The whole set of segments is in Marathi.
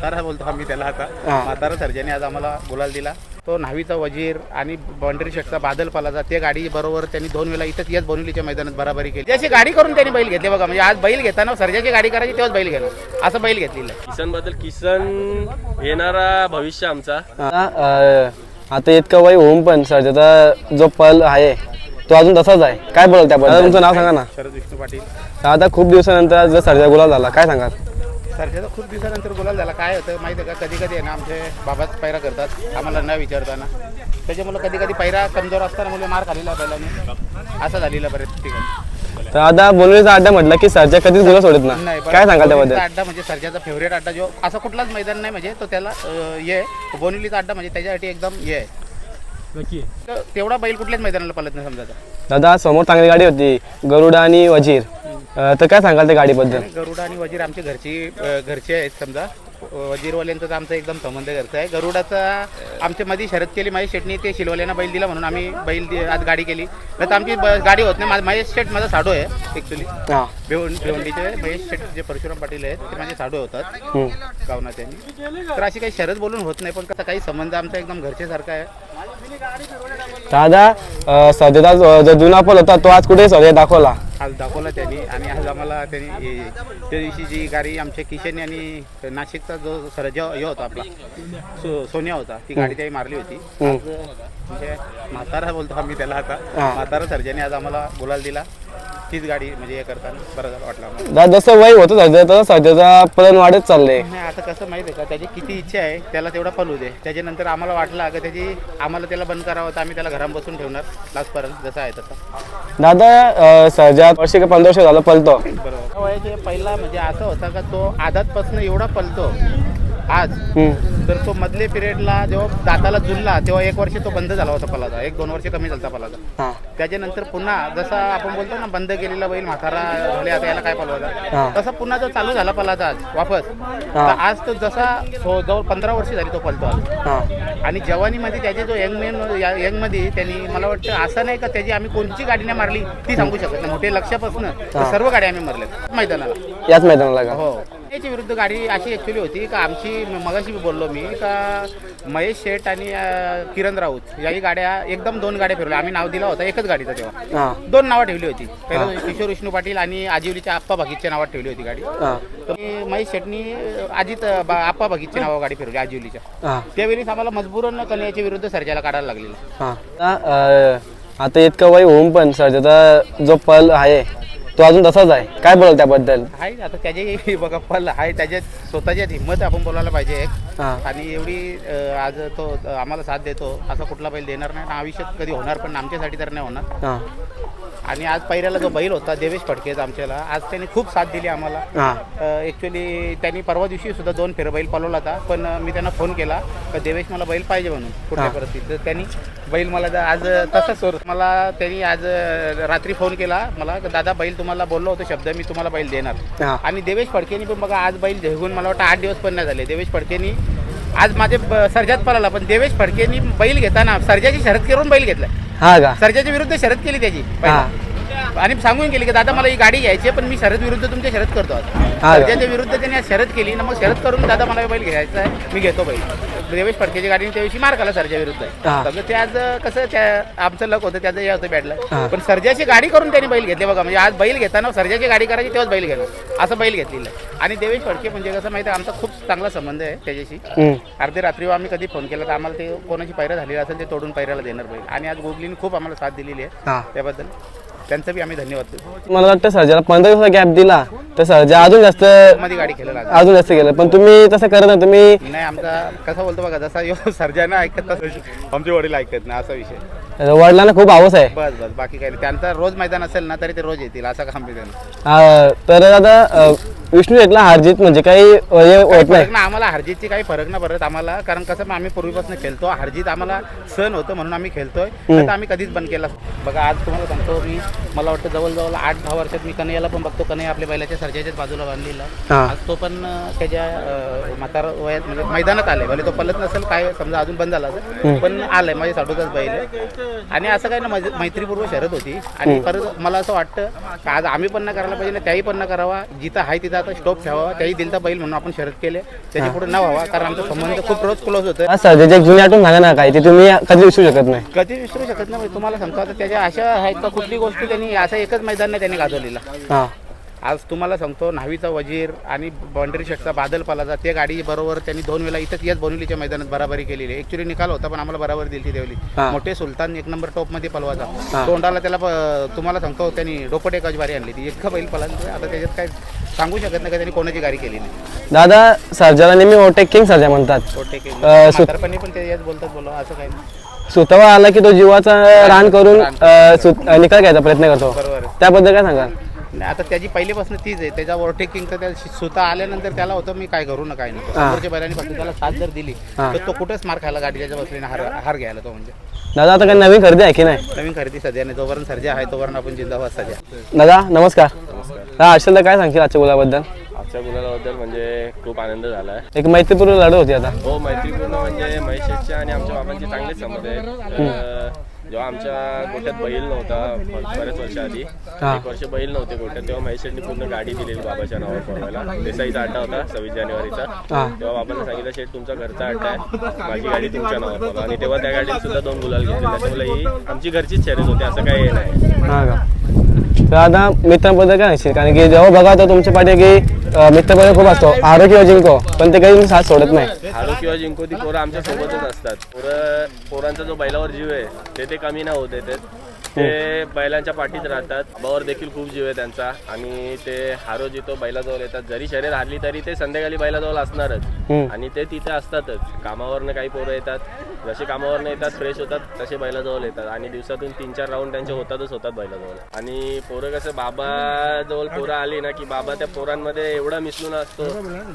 म्हातारा बोलतो आम्ही त्याला आता. हा. म्हातारा सर्जाने आज आम्हाला गुलाल दिला. तो न्हावीचा वजीर आणि बाउंड्री शेटचा बादल पालाचा ते गाडी बरोबर त्यांनी दोन वेळा इथंच याच बोनिवलीच्या मैदानात बराबरी केली. अशी गाडी करून त्यांनी बैल घेतले बघा म्हणजे आज बैल घेताना सर्जाची गाडी करायची तेव्हाच बैल घेणार. असं बैल घेतलेलं. किसनबद्दल किसन येणारा भविष्य आमचा. आता इतकं वय होऊन पण सर्जाचा जो पल आहे तो अजून तसाच आहे. काय बोलाल त्याबद्दल? तुमचं नाव सांगा ना. शरद विष्णू पाटील. आता खूप दिवसानंतर जर सर्जा गुलाल झाला काय सांगाल? सर्जाचा खूप दिवसानंतर गुलाल झाला. काय होतं माहिती आहे का? कधी कधी आहे ना आमचे बाबाच पैरा करतात. आम्हाला न विचारताना. त्याच्यामुळे कधी कधी पैरा कमजोर असताना मुले मार खालेला पहिल्याने असं झालेलं बरेच ठिकाणी. तर आता बोलण्याचा अड्डा म्हटलं की सर्जा कधीच गुलाल सोडत ना नाही काय सांगाल त्याबद्दल? अड्डा म्हणजे सर्जाचा फेवरेट अड्डा जो असा कुठलाच मैदान नाही म्हणजे तो त्याला हे आहे. बोनिवलीचा अड्डा म्हणजे त्याच्यासाठी एकदम हे आहे तर तेवढा बैल कुठल्याच मैदानाला पलत नाही समजा दादा समोर चांगली गाडी होती. गरुडा आणि वजीर. अं, तर काय सांगाल त्या गाडीबद्दल? गरुडा आणि वजीर आमच्या घरची अं, घरचे आहेत समजा. वजीरवाल्यांचा तर आमचा एकदम संबंध घरचा आहे. गरुडाचा आमच्या मध्ये शरद केली महेश शेटनी ते शिलवाल्यांना बैल दिला म्हणून आम्ही बैल दि- आज गाडी केली. नाही तर आमची ब- गाडी होत नाही. मा- महेश शेट माझा साडू आहे ॲक्च्युली हां. भिवंडी भिवंडीचे महेश शेट जे परशुराम पाटील आहेत ते माझे साडू होतात. हम्म. गावना त्यांनी. तर अशी काही शरद बोलून होत नाही पण कसं काही संबंध आमचा एकदम घरच्यासारखा आहे. दादा अं, जो- जो जुना पल होता तो आज कुठे सर्जा दाखवला? आज दाखवला त्यांनी आणि आज आम्हाला त्यांनी त्या दिवशी जी गाडी आमच्या किशन आणि नाशिकचा जो सरजा हे होता आपला सो सोनिया होता ती गाडी त्यांनी मारली होती. आज म्हणजे म्हातारा बोलतो आम्ही त्याला आता. म्हातारा सर्जाने आज आम्हाला गुलाल दिला. तीच गाडी म्हणजे हे करताना बरं झालं वाटलं आम्हाला. जसं वय होतं सर्जा तसं सर्जाचा पलन वाढत चाललंय. नाही आता कसं माहिती आहे का त्याची किती इच्छा आहे त्याला तेवढा पलू दे. त्याच्यानंतर आम्हाला वाटलं का त्याची आम्हाला त्याला बंद करावं तर आम्ही त्याला घरात बसून ठेवणार लास्टपर्यंत जसं आहे तसं. दादा अं, सर्जा वर्ष का पंधरा वर्ष झालं पलतो बरोबर. वयाचे पहिला म्हणजे असं होता का तो आदातपासून एवढा पलतो आज. तर तो मधले पिरियडला जेव्हा दाताला जुळला तेव्हा एक वर्ष तो बंद झाला होता पलाचा एक दोन वर्ष कमी झाला पलाचा हां. त्याच्यानंतर पुन्हा जसा आपण बोलतो ना बंद केलेला बैल म्हातारा झाले आता याला काय हा. पलवायचा तसा पुन्हा तो चालू झाला पलाचा आज वापस हा. तर आज तो जसा तो जवळ पंधरा वर्ष झाली तो पलतो आज. हां. आणि जवानीमध्ये त्याचे जो यंग मेन यंगमध्ये त्यांनी मला वाटतं असं नाही का त्याची आम्ही कोणची गाडी नाही मारली ती सांगू शकत नाही. मोठे लक्षापासून सर्व गाड्या आम्ही मारल्या मैदानाला. याच मैदानाला हो. त्याच्या विरुद्ध गाडी अशी ॲक्च्युली होती का आमची मगाशी बोललो मी का महेश शेठ आणि अं, किरण राऊत याही गाड्या एकदम दोन गाड्या फिरवल्या. आम्ही नाव दिला होता एकच गाडीचा तेव्हा. हां. दोन नावं ठेवली होती. पहिलं किशोर विष्णू पाटील आणि आजिवलीच्या आप्पा बघीतच्या नावात ठेवली होती गाडी. हां. तर मी महेश शेटनी बा- आप्पा बघीतच्या नावावर गाडी फिरवली आजिवलीच्या. हां. त्यावेळेस आम्हाला मजबूरन कन्याच्या विरुद्ध सर्जाला काढायला लागलेलं. हां. आता इतकं वय होऊन पण सर्जाचा जो पल आहे तो अजून तसाच आहे. काय बोलाल त्याबद्दल? आहे आता त्याचे बघा पल आहे त्याच्यात स्वतःच्यात हिंमत आपण बोलायला पाहिजे. एक हां. आणि एवढी अं, आज तो आम्हाला साथ देतो असा कुठला बैल देणार नाही. आणि आयुष्यात कधी होणार पण आमच्यासाठी तर नाही होणार. हां. आणि आज पहिल्याला जो बैल होता देवेश फडकेचा आमच्याला आज त्यांनी खूप साथ दिली आम्हाला. हां. ॲक्च्युली त्यांनी परवा दिवशी सुद्धा दोन फेर बैल पळवला होता पण अं, मी त्यांना फोन केला का देवेश मला बैल पाहिजे म्हणून कुठल्या हां. परिस्थितीत? तर त्यांनी बैल मला दा- आज तसं सोर मला त्यांनी आज अं, रात्री फोन केला मला का दादा बैल तुम्हाला बोललो होतो शब्द मी तुम्हाला बैल देणार. हां. आणि देवेश फडकेनी पण बघा आज बैल घेऊन मला वाटतं आठ दिवस पण नाही झाले. देवेश फडकेनी आज माझे सर्जात पळाला पण देवेश फडकेनी बैल घेताना सर्जाची शरद करून बैल घेतला. हां का? सर्जाच्या विरुद्ध शरद केली त्याची. आणि सांगून गेली की दादा मला ही गाडी घ्यायची आहे, पण मी शरद विरुद्ध तुमच्या शरद करतो का? सर्जाच्या विरुद्ध त्यांनी आज शरद केली ना मग शरद करून दादा मला बैल घ्यायचा आहे मी घेतो बैल. देवेश फडकेची गाडीने त्या दिवशी मार खाला सर्जा विरुद्ध. हा. सगळं ते आज कसं त्या आमचं लक होतं त्याचं हे होतं बॅडला. पण सर्जाची गाडी करून त्यांनी बैल घेतले बघा म्हणजे आज बैल घेताना सर्जाची गाडी करायची तेव्हाच बैल घेणार. असं बैल घेतलेलं आहे. आणि देवेश फडके म्हणजे कसं माहिती आहे आमचा खूप चांगला संबंध आहे त्याच्याशी. हम्म. अर्धी रात्री आम्ही कधी फोन केला तर आम्हाला ते कोणाची पैरा झालेली असेल ते तोडून पैराला देणार बैल. आणि आज गुगलीने खूप आम्हाला साथ दिलेली आहे हां. त्याबद्दल. त्यांचं बी आम्ही धन्यवाद देतो. मला वाटतं सर्जाला पंधरा दिवसाचा गॅप दिला तर सर्जा अजून जास्त मध्ये गाडी खेळायला लागली. अजून जास्त गेलं. पण तुम्ही तसं करत नाही तुम्ही नाही आमचा कसा बोलतो बघा जसा यो सर्जाना ऐकत तसं आमचे वडील ऐकत नाही असा विषय. वडिलांना खूप हवस आहे. बस बस बाकी काही नाही. त्यांचा रोज मैदान असेल ना तरी ते रोज येतील असं काम त्यांना अं, तर दादा अं, विष्णू शेटला हारजीत म्हणजे काही हे होत नाही. फरक ना आम्हाला हरजीतची काही फरक ना भरत आम्हाला. कारण कसं मग आम्ही पूर्वीपासून खेळतो. हरजीत आम्हाला सण होतं म्हणून आम्ही खेळतोय. तर आम्ही कधीच बंद केला बघा आज तुम्हाला सांगतो मी मला वाटतं जवळजवळ आठ दहा वर्षात मी कन्हैयाला पण बघतो. कन्हैया आपल्या बैलाच्या सर्जाच्याच बाजूला बांधलेला. हां. आज तो पण अं, त्याच्या अं, म्हातारा वयात म्हणजे मैदानात आलाय. भले तो पलत नसेल काय समजा अजून बंद झाला असेल. पण आलाय माझ्या साठोचाच बैल आहे. आणि असं काही ना मैत्रीपूर्व शरद होती. आणि परत मला असं वाटतं का आज आम्ही पण न करायला पाहिजे ना त्याही पण न करावा. जिथं आहे तिथं आता स्टॉप ठेवावा त्याही दिलता बैल म्हणून आपण शरद केले. त्याच्या पुढे न व्हावा कारण आमचा संबंध खूप रोज क्लोज होतं एक जुनी आठवण सांगा ना काय ते तुम्ही कधी विसरू शकत नाही. कधी विसरू शकत नाही तुम्हाला सांगतो आता त्याच्या अशा आहेत का कुठली गोष्ट त्यांनी असं एकच मैदान नाही त्यांनी गाजवलेला. हा. आज तुम्हाला सांगतो न्हावीचा वजीर आणि बाउंड्री शेटचा बादल पालाचा ते गाडी बरोबर त्यांनी दोन वेळा इथंच याच बोनिवलीच्या मैदानात बराबरी केलेली ॲक्च्युली निकाल होता पण आम्हाला बराबर दिली देवली. मोठे सुलतान एक नंबर टॉपमध्ये पलवाचा. तोंडाला त्याला तुम्हाला सांगतो त्यांनी डोपट एकाच बारी आणली ती. इतका बैल पला आता त्याच्यात काय सांगू शकत नाही का त्यांनी कोणाची गाडी केली नाही. दादा सर्जाला नेहमी ओटेक किंग सर्जा म्हणतात. म्हातारपणी पण ते याच बोलतात बोला असं काही नाही. सुतवा आला की तो जीवाचा रान करून निकाल घ्यायचा प्रयत्न करतो. बरोबर. आहे. त्याबद्दल काय सांगाल? नाही, आता त्याची पहिलीपासून तीच आहे. त्याच्या ओव्हरटेकिंग तर त्या स्वतः आल्यानंतर त्याला होतं मी काय करू ना काय नाही समोरच्या बैलांनी फक्त त्याला साथ जर दिली हा. तर तो कुठेच मार खायला गाडी त्याच्या बसलीने हार हार घ्यायला तो म्हणजे. दादा आता काही नवीन खरेदी आहे की नाही? नवीन खरेदी सध्या नाही जोपर्यंत सर्जा आहे तोपर्यंत आपण जिंदाबाद सध्या. दादा नमस्कार. हा हर्षलला काय सांगशील आजच्या गुलाबद्दल आजच्या गुलालाबद्दल म्हणजे खूप आनंद झाला आहे. एक मैत्रीपूर्ण लढत होती आता. हो मैत्रीपूर्ण म्हणजे महेश शेटचे आणि आमच्या बाबांचे चांगलेच संबंध तर, जेव्हा आमच्या गोट्यात बैल नव्हता ब- बरेच वर्ष आधी. एक वर्ष बैल नव्हते गोट्यात तेव्हा महेश शेटनी पूर्ण गाडी दिलेली बाबाच्या नावावर पळवायला देसाईचा अड्डा होता सव्वीस जानेवारीचा. तेव्हा बाबांना सांगितलं शेट तुमचा घरचा अड्डा आहे. माझी गाडी तुमच्या नावावर पळवा आणि तेव्हा त्या गाडीत सुद्धा दोन गुलाल घेतले त्याच्यामुळे ही आमची घरचीच शर्यत होती. असं काही हे नाही. तर आता मित्रांबद्दल काय सांगशील? कारण की जेव्हा बघा तर तुमच्या पाठी की अं, मित्रपणे खूप असतो. आरोग्य जिंको पण ते काही साथ सोडत नाही. हारो किंवा जिंको ती पोरं आमच्या सोबतच असतात. पोरं पोरांचा जो बैलावर जीव आहे ते ते कमी ना होत येतात ते बैलांच्या पाठीत राहतात. बावर देखील खूप जीव आहे त्यांचा. आणि ते हारो जितो बैलाजवळ येतात. जरी शरीर हारली तरी ते संध्याकाळी बैलाजवळ असणारच. हम्म. आणि ते तिथे असतातच. कामावरनं काही पोरं येतात. जसे कामावरनं येतात फ्रेश होतात तसे बैलाजवळ येतात. आणि दिवसातून तीन चार राऊंड त्यांचे होतातच होतात बैलाजवळ. आणि पोरं कसं बाबाजवळ पोरं आली ना की बाबा त्या पोरांमध्ये एवढा मिसळून असतो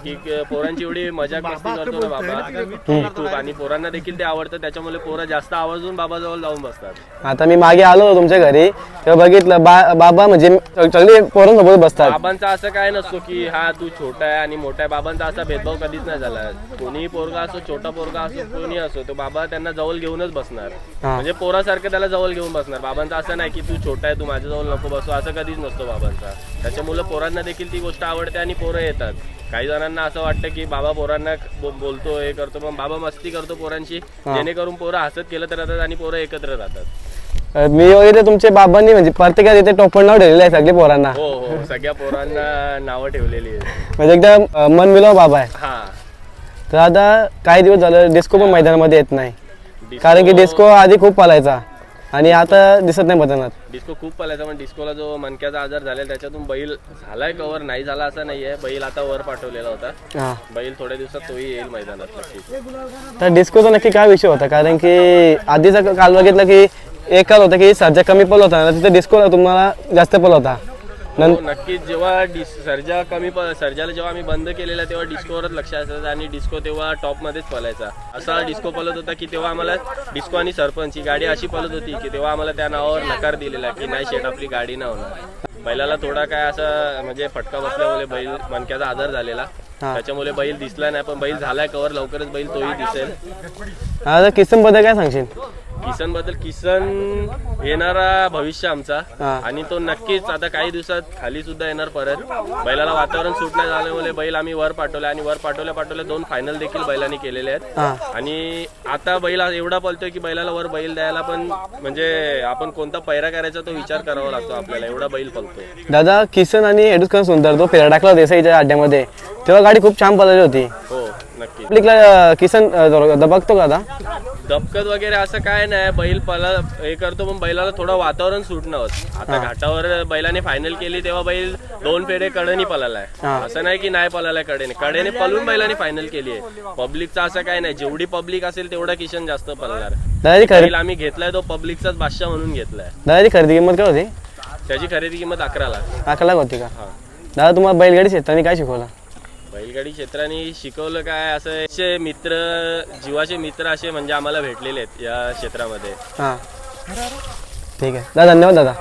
की पोरांची एवढी मजाक मस्ती करतो ना बाबा. की खूप आणि पोरांना देखील ते आवडतं. त्याच्यामुळे पोरं जास्त आवाजून बाबाजवळ जाऊन बसतात. आता मी मागे आलो होतो तुमच्या घरी. तेव्हा बघितलं बा बाबा म्हणजे सगळे पोरांसोबत बसतात. बाबांचा असं काय नसतो की हा तू छोटा आहे आणि मोठा आहे. बाबांचा असा भेदभाव कधीच नाही झाला. कोणीही पोरगा असो छोटा पोरगा असो कोणी असो तो बाबा त्यांना जवळ घेऊनच बसणार. हा. म्हणजे पोरासारखं त्याला जवळ घेऊन बसणार. बाबांचा असं नाही की तू छोटा आहे तू माझ्याजवळ नको बसू. असं कधीच नसतो बाबांचा. त्याच्यामुळे पोरांना देखील ती गोष्ट आवडते आणि पोरं येतात. काही जणांना असं वाटतं की बाबा पोरांना बोलतो हे करतो. पण बाबा मस्ती करतो पोरांशी. जेणेकरून पोरं हसत केलं तर राहतात आणि पोरं एकत्र राहतात. मी वगैरे तुमचे बाबांनी म्हणजे प्रत्येकात इथे टोपण नाव ठेवलेलं आहे सगळे पोरांना. हो हो सगळ्या पोरांना नावं ठेवलेली आहेत. म्हणजे एकदम अं, मन मिळव बाबा आहे. हा. तर आता काही दिवस झालं डिस्को पण मैदानामध्ये येत नाही. कारण की डिस्को आधी खूप पालायचा. आणि आता दिसत नाही मैदानात. डिस्को खूप पळायचा पण डिस्कोला जो मणक्याचा आजार झालेला त्याच्यातून बैल झालाय कव्हर नाही झाला असं नाहीये. बैल आता वर पाठवलेला होता. हा. बैल थोड्या दिवसात तोही येईल मैदानात तर डिस्कोचा नक्की काय विषय होता? कारण की आधीचा काल बघितलं की एक काल होता की सर्जा कमी पल होता ना तिथे डिस्को तुम्हाला जास्त पल होता. हो नक्कीच. जेव्हा डिस सर्जा कमी प सर्जाला जेव्हा आम्ही बंद केलेला तेव्हा डिस्कोवरच लक्ष असायचं आणि डिस्को तेव्हा टॉपमध्येच पळायचा असा डिस्को पळत होता की तेव्हा आम्हाला डिस्को आणि सरपंच ही गाडी अशी पळत होती की तेव्हा आम्हाला त्या नावावर नकार दिलेला की नाही शेट आपली गाडी नाही होणार. बैलाला थोडा काय असा म्हणजे फटका बसल्यामुळे बैल मणक्याचा आजार झालेला. त्याच्यामुळे बैल दिसला नाही पण बैल झालाय कवर लवकरच बैल तोही दिसेल. किसनबद्दल काय सांगशील? किसनबद्दल किसन येणारा भविष्य आमचा. हा. आणि तो नक्कीच आता काही दिवसात खाली सुद्धा येणार परत. बैलाला वातावरण सूट नाही झाल्यामुळे बैल आम्ही वर पाठवले आणि वर पाठवल्या पाठवल्या दोन फायनल देखील बैलांनी केलेले आहेत. आणि आता बैल एवढा पळतोय की बैलाला वर बैल द्यायला पण म्हणजे आपण कोणता पैरा करायचा तो विचार करावा लागतो आपल्याला. एवढा बैल पळतोय. दादा किसन आणि एडुस्कन सुंदर तो फेरा टाकला देसाईच्या अड्ड्यामध्ये तेव्हा गाडी खूप छान पळाली होती. हो नक्की. किसन अं, दबकतो का आता दबकत वगैरे असं काय नाही. बैल पला हे करतो पण बैलाला थोडं वातावरण सूट नव्हत. आता घाटावर बैलाने फायनल केली तेव्हा बैल दोन फेरे कडेने पळालाय. असं नाही की नाही पळालाय कडेने. कडेने पळून बैलाने फायनल केली आहे. पब्लिकचा असं काय नाही. जेवढी पब्लिक असेल तेवढा किशन जास्त पळणार. दादाची खरेदी बैल आम्ही घेतलाय तो पब्लिकचाच बादशाह म्हणून घेतलाय. दादाची खरेदी किंमत काय होती? त्याची खरेदी किंमत अकरा लाख. अकरा लाख होती का? हा. दादा तुम्हाला बैलगाडी क्षेत्राने काय शिकवलं? बैलगाडी क्षेत्राने शिकवलं काय असं मित्र जीवाचे मित्र असे म्हणजे आम्हाला भेटलेले आहेत या क्षेत्रामध्ये. हां. ठीक आहे. दादा धन्यवाद दादा.